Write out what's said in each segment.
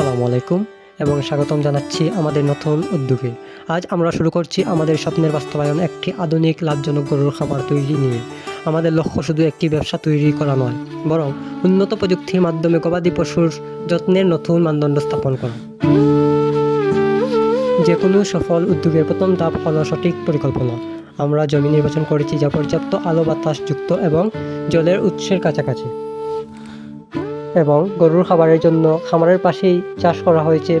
আসসালামু আলাইকুম এবং স্বাগতম জানাচ্ছি আমাদের নতুন উদ্যোগে। আজ আমরা শুরু করছি আমাদের স্বপ্নের বাস্তবায়ন একটি আধুনিক লাভজনক গরুর খাবার তৈরি নিয়ে। আমাদের লক্ষ্য শুধু একটি ব্যবসা তৈরি করা নয়, বরং উন্নত প্রযুক্তির মাধ্যমে গবাদি পশুর যত্নের নতুন মানদণ্ড স্থাপন করা। যে কোনো সফল উদ্যোগের প্রথম ধাপ হল সঠিক পরিকল্পনা। আমরা জমি নির্বাচন করেছি যা পর্যাপ্ত আলো, বাতাস, যুক্ত এবং জলের উৎসের কাছাকাছি। এবং গরুর খাবারের জন্য খামারের পাশেই চাষ করা হয়েছে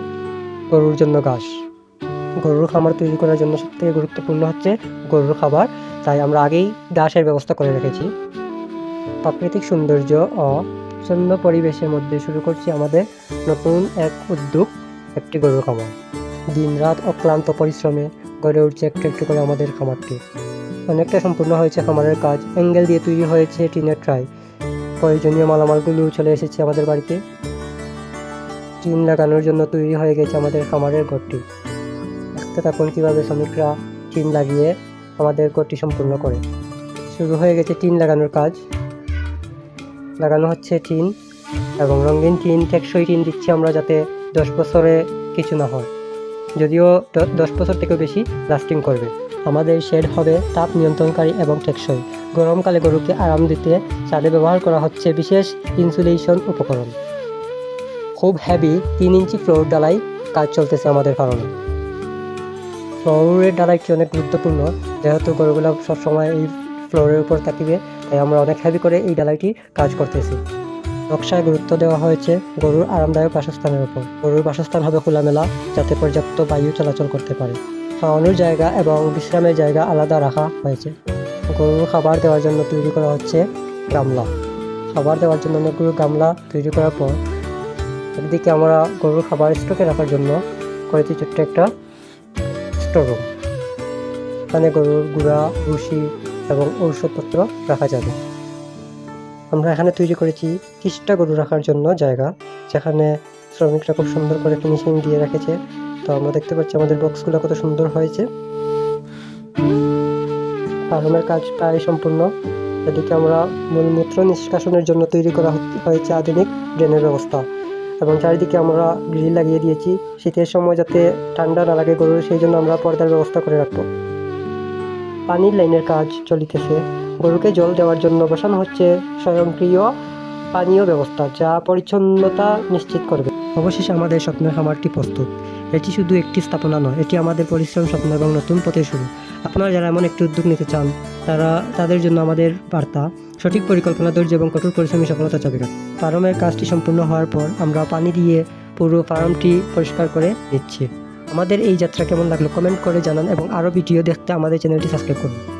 গরুর জন্য ঘাস। গরুর খামার তৈরি করার জন্য সবথেকে গুরুত্বপূর্ণ হচ্ছে গরুর খাবার। তাই আমরা আগেই ঘাসের ব্যবস্থা করে রেখেছি। প্রাকৃতিক সৌন্দর্য ও সুন্দর পরিবেশের মধ্যে শুরু করছি আমাদের নতুন এক উদ্যোগ, একটি গরুর খামার। দিনরাত অক্লান্ত পরিশ্রমে গড়ে উঠছে একটু একটু করে আমাদের খামারটি। অনেকটা সম্পূর্ণ হয়েছে খামারের কাজ। অ্যাঙ্গেল দিয়ে তৈরি হয়েছে টিনের ট্রাই। প্রয়োজনীয় মালামালগুলো চলে এসেছে আমাদের বাড়িতে। টিন লাগানোর জন্য তৈরি হয়ে গেছে আমাদের খামারের ঘরটি। দেখতে থাকুন কীভাবে শ্রমিকরা টিন লাগিয়ে আমাদের ঘরটি সম্পূর্ণ করে। শুরু হয়ে গেছে টিন লাগানোর কাজ। লাগানো হচ্ছে টিন এবং রঙিন টিন, টেকসই টিন দিচ্ছি আমরা যাতে দশ বছরে কিছু না হয়। যদিও দশ বছর থেকেও বেশি লাস্টিং করবে। আমাদের শেড হবে তাপ নিয়ন্ত্রণকারী এবং টেকসই। গরমকালে গরুকে আরাম দিতে ছাদে ব্যবহার করা হচ্ছে বিশেষ ইনসুলেশন উপকরণ। খুব হেভি তিন ইঞ্চি ফ্লোর ডালাই কাজ চলতেছে আমাদের কারণে। ফ্লোরের ডালাইটি অনেক গুরুত্বপূর্ণ? যেহেতু গরুগুলো সবসময় এই ফ্লোরের উপর থাকিবে, তাই আমরা অনেক হেভি করে এই ডালাইটি কাজ করতেছি। নকশায় গুরুত্ব দেওয়া হয়েছে গরুর আরামদায়ক বাসস্থানের উপর। গরুর বাসস্থান হবে খোলামেলা, যাতে পর্যাপ্ত বায়ু চলাচল করতে পারে। খাওয়ানোর জায়গা এবং বিশ্রামের জায়গা আলাদা রাখা হয়েছে। গরুর খাবার দেওয়ার জন্য তৈরি করা হচ্ছে গামলা। খাবার দেওয়ার জন্য অনেকগুলো গামলা তৈরি করার পর একদিকে আমরা গরুর খাবার স্টকে রাখার জন্য করেছি ছোট্ট একটা স্টোর রুম এখানে গরুর গুঁড়া, ভুসি এবং ঔষধপত্র রাখা যাবে। আমরা এখানে তৈরি করেছি কিছুটা গরু রাখার জন্য জায়গা, যেখানে শ্রমিকরা খুব সুন্দর করে ফিনিশিং দিয়ে রেখেছে। তো আমরা দেখতে পাচ্ছি আমাদের বক্সগুলো কত সুন্দর হয়েছে। ফার্মের কাজ প্রায় সম্পূর্ণ। এদিকে আমরা মূলমূত্র নিষ্কাশনের জন্য তৈরি করা হয়েছে আধুনিক ড্রেনের ব্যবস্থা। এবং চারিদিকে আমরা গ্রিল লাগিয়ে দিয়েছি। শীতের সময় যাতে ঠান্ডা না লাগে গরুর, সেই জন্য আমরা পর্দার ব্যবস্থা করে রাখব। পানির লাইনের কাজ চলিতেছে। গরুকে জল দেওয়ার জন্য বসানো হচ্ছে স্বয়ংক্রিয় পানীয় ব্যবস্থা, যা পরিচ্ছন্নতা নিশ্চিত করবে। অবশেষে আমাদের স্বপ্নের খামারটি প্রস্তুত। এটি শুধু একটি স্থাপনা নয়, এটি আমাদের পরিশ্রম, স্বপ্ন এবং নতুন পথের শুরু। আপনারা যারা এমন একটি উদ্যোগ নিতে চান, তারা, তাদের জন্য আমাদের বার্তা, সঠিক পরিকল্পনা, ধৈর্য এবং কঠোর পরিশ্রমী সফলতা চাবিকাঠি। ফার্মের কাজটি সম্পূর্ণ হওয়ার পর আমরা পানি দিয়ে পুরো ফার্মটি পরিষ্কার করে দিচ্ছি। আমাদের এই যাত্রা কেমন লাগল কমেন্ট করে জানান এবং আরও ভিডিও দেখতে আমাদের চ্যানেলটি সাবস্ক্রাইব করুন।